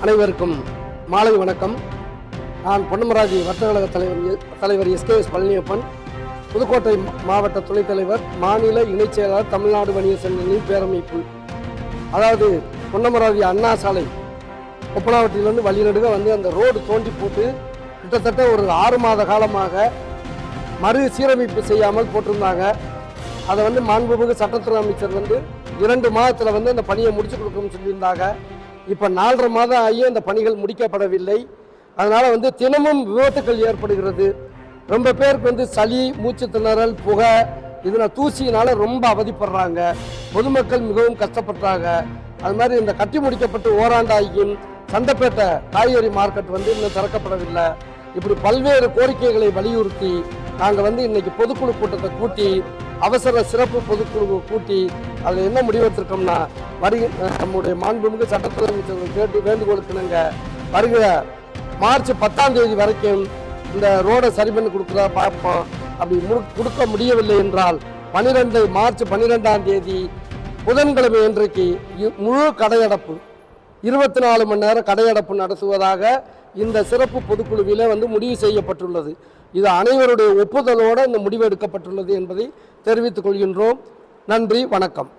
அனைவருக்கும் மாலை வணக்கம். நான் பொன்னமராஜி வர்த்தகழக தலைவர் எ- தலைவர் எஸ்கேஎஸ் பழனியப்பன். புதுக்கோட்டை மாவட்ட துணைத் தலைவர் மாநில இணைச் செயலாளர் தமிழ்நாடு வணிக சங்கங்களின் பேரமைப்பு. அதாவது பொன்னமராஜி அண்ணா சாலை கொப்பனாவட்டிலிருந்து வழிநடுக வந்து அந்த ரோடு தோண்டி போட்டு கிட்டத்தட்ட ஒரு ஆறு மாத காலமாக மறு சீரமைப்பு செய்யாமல் போட்டிருந்தாங்க. அதை வந்து மாண்புமிகு சட்டத்துறை அமைச்சர் வந்து இரண்டு மாதத்தில் வந்து அந்த பணியை முடிச்சு கொடுக்கணும்னு சொல்லியிருந்தாங்க. இப்போ நாலரை மாதம் ஆகி அந்த பணிகள் முடிக்கப்படவில்லை. அதனால் வந்து தினமும் விபத்துக்கள் ஏற்படுகிறது. ரொம்ப பேருக்கு வந்து சளி மூச்சு திணறல் புகை இதில் தூசியினால ரொம்ப அவதிப்படுறாங்க. பொதுமக்கள் மிகவும் கஷ்டப்படுறாங்க அது மாதிரி இந்த கட்டி முடிக்கப்பட்டு ஓராண்டாகியும் சந்தைப்பேட்டை காய்கறி மார்க்கெட் வந்து இன்னும் திறக்கப்படவில்லை. இப்படி பல்வேறு கோரிக்கைகளை வலியுறுத்தி நாங்கள் வந்து இன்னைக்கு பொதுக்குழு கூட்டத்தை கூட்டி அவசர சிறப்பு பொதுக்குழு கூட்டி அதில் என்ன முடிவெடுத்திருக்கோம்னா வருகை நம்முடைய மாண்புமிகு சட்டத்துறை அமைச்சர்கள் கேட்டு வேண்டுகோளுக்குனுங்க வருகிற மார்ச் பத்தாம் தேதி வரைக்கும் இந்த ரோடை சரி பண்ணி கொடுக்குறா பார்ப்போம். அப்படி முடு கொடுக்க முடியவில்லை என்றால் பன்னிரெண்டு மார்ச் பன்னிரெண்டாம் தேதி புதன்கிழமை இன்றைக்கு முழு கடையடைப்பு இருபத்தி நாலு மணி நேரம் கடையடைப்பு நடத்துவதாக இந்த சிறப்பு பொதுக்குழுவில் வந்து முடிவு செய்யப்பட்டுள்ளது. இது அனைவருடைய ஒப்புதலோடு இந்த முடிவு எடுக்கப்பட்டுள்ளது என்பதை தெரிவித்துக் கொள்கின்றோம். நன்றி வணக்கம்.